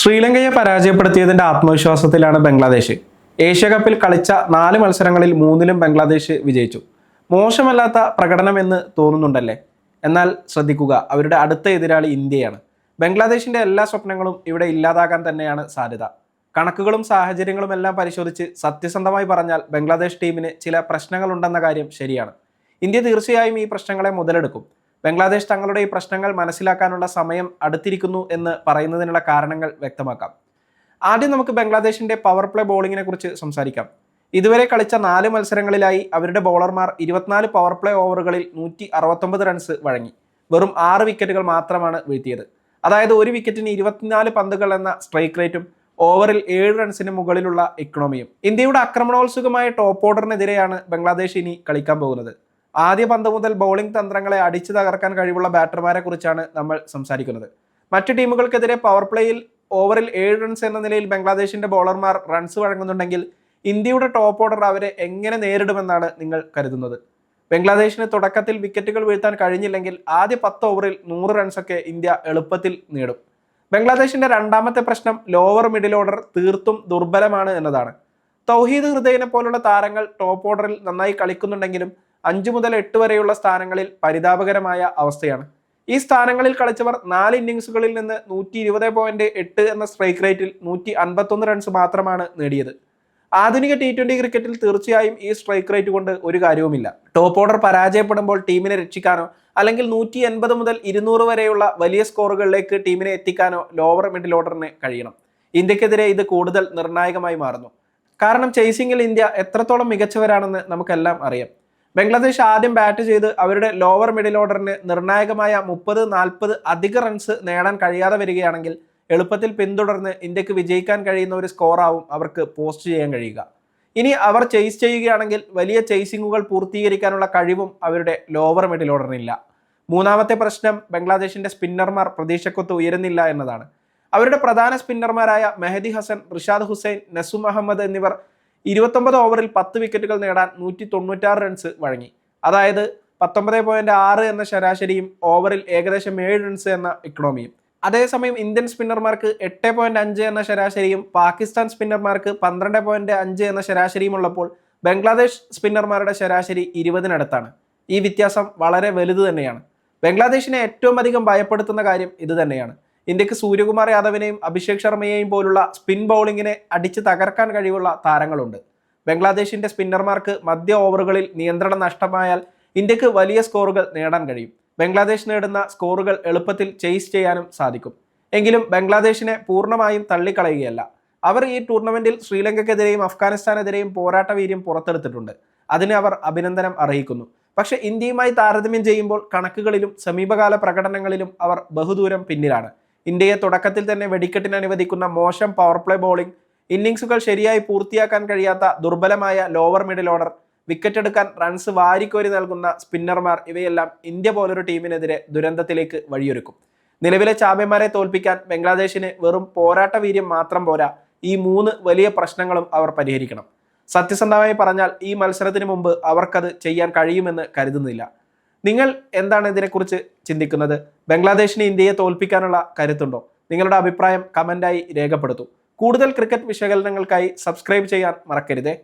ശ്രീലങ്കയെ പരാജയപ്പെടുത്തിയതിന്റെ ആത്മവിശ്വാസത്തിലാണ് ബംഗ്ലാദേശ്. ഏഷ്യ കപ്പിൽ കളിച്ച നാല് മത്സരങ്ങളിൽ മൂന്നിലും ബംഗ്ലാദേശ് വിജയിച്ചു. മോശമല്ലാത്ത പ്രകടനം എന്ന് തോന്നുന്നുണ്ടല്ലേ? എന്നാൽ ശ്രദ്ധിക്കുക അവരുടെ അടുത്ത എതിരാളി ഇന്ത്യയാണ്. ബംഗ്ലാദേശിന്റെ എല്ലാ സ്വപ്നങ്ങളും ഇവിടെ ഇല്ലാതാകാൻ തന്നെയാണ് സാധ്യത. കണക്കുകളും സാഹചര്യങ്ങളും എല്ലാം പരിശോധിച്ച് സത്യസന്ധമായി പറഞ്ഞാൽ ബംഗ്ലാദേശ് ടീമിന് ചില പ്രശ്നങ്ങളുണ്ടെന്ന കാര്യം ശരിയാണ്. ഇന്ത്യ തീർച്ചയായും ഈ പ്രശ്നങ്ങളെ മുതലെടുക്കും. ബംഗ്ലാദേശ് തങ്ങളുടെ ഈ പ്രശ്നങ്ങൾ മനസ്സിലാക്കാനുള്ള സമയം അടുത്തിരിക്കുന്നു എന്ന് പറയുന്നതിനുള്ള കാരണങ്ങൾ വ്യക്തമാക്കാം. ആദ്യം നമുക്ക് ബംഗ്ലാദേശിന്റെ പവർ പ്ലേ ബോളിങ്ങിനെ കുറിച്ച് സംസാരിക്കാം. ഇതുവരെ കളിച്ച നാല് മത്സരങ്ങളിലായി അവരുടെ ബോളർമാർ ഇരുപത്തിനാല് പവർ പ്ലേ ഓവറുകളിൽ നൂറ്റി അറുപത്തൊമ്പത് റൺസ് വഴങ്ങി. വെറും ആറ് വിക്കറ്റുകൾ മാത്രമാണ് വീഴ്ത്തിയത്. അതായത് ഒരു വിക്കറ്റിന് ഇരുപത്തിനാല് പന്തുകൾ എന്ന സ്ട്രൈക്ക് റേറ്റും ഓവറിൽ ഏഴ് റൺസിന് മുകളിലുള്ള ഇക്കണോമിയും ഇന്ത്യയുടെ ആക്രമണോത്സുകമായ ടോപ്പ് ഓർഡറിനെതിരെയാണ് ബംഗ്ലാദേശ് ഇനി കളിക്കാൻ പോകുന്നത്. ആദ്യ പന്ത് മുതൽ ബൗളിംഗ് തന്ത്രങ്ങളെ അടിച്ചു തകർക്കാൻ കഴിവുള്ള ബാറ്റർമാരെ കുറിച്ചാണ് നമ്മൾ സംസാരിക്കുന്നത്. മറ്റു ടീമുകൾക്കെതിരെ പവർ പ്ലേയിൽ ഓവറിൽ ഏഴ് റൺസ് എന്ന നിലയിൽ ബംഗ്ലാദേശിന്റെ ബൗളർമാർ റൺസ് വഴങ്ങുന്നുണ്ടെങ്കിൽ ഇന്ത്യയുടെ ടോപ്പ് ഓർഡർ അവരെ എങ്ങനെ നേരിടുമെന്നാണ് നിങ്ങൾ കരുതുന്നത്. ബംഗ്ലാദേശിന് തുടക്കത്തിൽ വിക്കറ്റുകൾ വീഴ്ത്താൻ കഴിഞ്ഞില്ലെങ്കിൽ ആദ്യ പത്ത് ഓവറിൽ നൂറ് റൺസൊക്കെ ഇന്ത്യ എളുപ്പത്തിൽ നേടും. ബംഗ്ലാദേശിന്റെ രണ്ടാമത്തെ പ്രശ്നം ലോവർ മിഡിൽ ഓർഡർ തീർത്തും ദുർബലമാണ് എന്നതാണ്. തൗഹീദ് ഹൃദയനെ പോലുള്ള താരങ്ങൾ ടോപ്പ് ഓർഡറിൽ നന്നായി കളിക്കുന്നുണ്ടെങ്കിലും അഞ്ചു മുതൽ എട്ട് വരെയുള്ള സ്ഥാനങ്ങളിൽ പരിതാപകരമായ അവസ്ഥയാണ്. ഈ സ്ഥാനങ്ങളിൽ കളിച്ചവർ നാല് ഇന്നിങ്സുകളിൽ നിന്ന് നൂറ്റി ഇരുപത് പോയിന്റ് എട്ട് എന്ന സ്ട്രൈക്ക് റേറ്റിൽ നൂറ്റി അൻപത്തൊന്ന് റൺസ് മാത്രമാണ് നേടിയത്. ആധുനിക ടി ട്വന്റി ക്രിക്കറ്റിൽ തീർച്ചയായും ഈ സ്ട്രൈക്ക് റേറ്റ് കൊണ്ട് ഒരു കാര്യവുമില്ല. ടോപ്പ് ഓർഡർ പരാജയപ്പെടുമ്പോൾ ടീമിനെ രക്ഷിക്കാനോ അല്ലെങ്കിൽ നൂറ്റി എൺപത് മുതൽ ഇരുന്നൂറ് വരെയുള്ള വലിയ സ്കോറുകളിലേക്ക് ടീമിനെ എത്തിക്കാനോ ലോവർ മിഡിൽ ഓർഡറിന് കഴിയണം. ഇന്ത്യക്കെതിരെ ഇത് കൂടുതൽ നിർണായകമായി മാറുന്നു. കാരണം ചേസിംഗിൽ ഇന്ത്യ എത്രത്തോളം മികച്ചവരാണെന്ന് നമുക്കെല്ലാം അറിയാം. ബംഗ്ലാദേശ് ആദ്യം ബാറ്റ് ചെയ്ത് അവരുടെ ലോവർ മിഡിൽ ഓർഡറിന് നിർണായകമായ മുപ്പത് നാൽപ്പത് അധിക റൺസ് നേടാൻ കഴിയാതെ വരികയാണെങ്കിൽ എളുപ്പത്തിൽ പിന്തുടർന്ന് ഇന്ത്യയ്ക്ക് വിജയിക്കാൻ കഴിയുന്ന ഒരു സ്കോറാവും അവർക്ക് പോസ്റ്റ് ചെയ്യാൻ കഴിയുക. ഇനി അവർ ചേസ് ചെയ്യുകയാണെങ്കിൽ വലിയ ചേസിങ്ങുകൾ പൂർത്തീകരിക്കാനുള്ള കഴിവും അവരുടെ ലോവർ മിഡിൽ ഓർഡറിനില്ല മൂന്നാമത്തെ പ്രശ്നം ബംഗ്ലാദേശിന്റെ സ്പിന്നർമാർ പ്രതീക്ഷക്കൊത്ത് ഉയരുന്നില്ല എന്നതാണ്. അവരുടെ പ്രധാന സ്പിന്നർമാരായ മെഹദി ഹസൻ റിഷാദ് ഹുസൈൻ നസു അഹമ്മദ് എന്നിവർ ഇരുപത്തൊമ്പത് ഓവറിൽ പത്ത് വിക്കറ്റുകൾ നേടാൻ നൂറ്റി തൊണ്ണൂറ്റാറ് റൺസ് വഴങ്ങി. അതായത് പത്തൊമ്പത് പോയിന്റ് ആറ് എന്ന ശരാശരിയും ഓവറിൽ ഏകദേശം ഏഴ് റൺസ് എന്ന ഇക്കണോമിയും അതേസമയം ഇന്ത്യൻ സ്പിന്നർമാർക്ക് എട്ട് പോയിന്റ് അഞ്ച് എന്ന ശരാശരിയും പാകിസ്ഥാൻ സ്പിന്നർമാർക്ക് പന്ത്രണ്ട് പോയിന്റ് അഞ്ച് എന്ന ശരാശരിയും ഉള്ളപ്പോൾ ബംഗ്ലാദേശ് സ്പിന്നർമാരുടെ ശരാശരി ഇരുപതിനടുത്താണ്. ഈ വ്യത്യാസം വളരെ വലുത് തന്നെയാണ്. ബംഗ്ലാദേശിനെ ഏറ്റവും അധികം ഭയപ്പെടുത്തുന്ന കാര്യം ഇത് തന്നെയാണ്. ഇന്ത്യയ്ക്ക് സൂര്യകുമാർ യാദവിനെയും അഭിഷേക് ശർമ്മയെയും പോലുള്ള സ്പിൻ ബൗളിങ്ങിനെ അടിച്ച് തകർക്കാൻ കഴിവുള്ള താരങ്ങളുണ്ട്. ബംഗ്ലാദേശിന്റെ സ്പിന്നർമാർക്ക് മധ്യ ഓവറുകളിൽ നിയന്ത്രണം നഷ്ടമായാൽ ഇന്ത്യയ്ക്ക് വലിയ സ്കോറുകൾ നേടാൻ കഴിയും. ബംഗ്ലാദേശ് നേടുന്ന സ്കോറുകൾ എളുപ്പത്തിൽ ചേസ് ചെയ്യാനും സാധിക്കും. എങ്കിലും ബംഗ്ലാദേശിനെ പൂർണമായും തള്ളിക്കളയുകയല്ല. അവർ ഈ ടൂർണമെന്റിൽ ശ്രീലങ്കയ്ക്കെതിരെയും അഫ്ഗാനിസ്ഥാനെതിരെയും പോരാട്ട വീര്യം പുറത്തെടുത്തിട്ടുണ്ട്. അതിന് അവർ അഭിനന്ദനം അർഹിക്കുന്നു. പക്ഷെ ഇന്ത്യയുമായി താരതമ്യം ചെയ്യുമ്പോൾ കണക്കുകളിലും സമീപകാല പ്രകടനങ്ങളിലും അവർ ബഹുദൂരം പിന്നിലാണ്. ഇന്ത്യയെ തുടക്കത്തിൽ തന്നെ വെടിക്കെട്ടിന് അനുവദിക്കുന്ന മോശം പവർ പ്ലേ ബോളിംഗ് ഇന്നിങ്സുകൾ ശരിയായി പൂർത്തിയാക്കാൻ കഴിയാത്ത ദുർബലമായ ലോവർ മിഡിൽ ഓർഡർ വിക്കറ്റ് എടുക്കാൻ റൺസ് വാരിക്കോരി നൽകുന്ന സ്പിന്നർമാർ ഇവയെല്ലാം ഇന്ത്യ പോലൊരു ടീമിനെതിരെ ദുരന്തത്തിലേക്ക് വഴിയൊരുക്കും. നിലവിലെ ചാമ്പ്യന്മാരെ തോൽപ്പിക്കാൻ ബംഗ്ലാദേശിന് വെറും പോരാട്ട വീര്യം മാത്രം പോരാ ഈ മൂന്ന് വലിയ പ്രശ്നങ്ങളും അവർ പരിഹരിക്കണം. സത്യസന്ധമായി പറഞ്ഞാൽ ഈ മത്സരത്തിന് മുമ്പ് അവർക്കത് ചെയ്യാൻ കഴിയുമെന്ന് കരുതുന്നില്ല. നിങ്ങൾ എന്താണ് ഇതിനെക്കുറിച്ച് ചിന്തിക്കുന്നത്? ബംഗ്ലാദേശിന് ഇന്ത്യയെ തോൽപ്പിക്കാനുള്ള കരുത്തുണ്ടോ? നിങ്ങളുടെ അഭിപ്രായം കമന്റായി രേഖപ്പെടുത്തൂ. കൂടുതൽ ക്രിക്കറ്റ് വിശകലനങ്ങൾക്കായി സബ്സ്ക്രൈബ് ചെയ്യാൻ മറക്കരുതേ.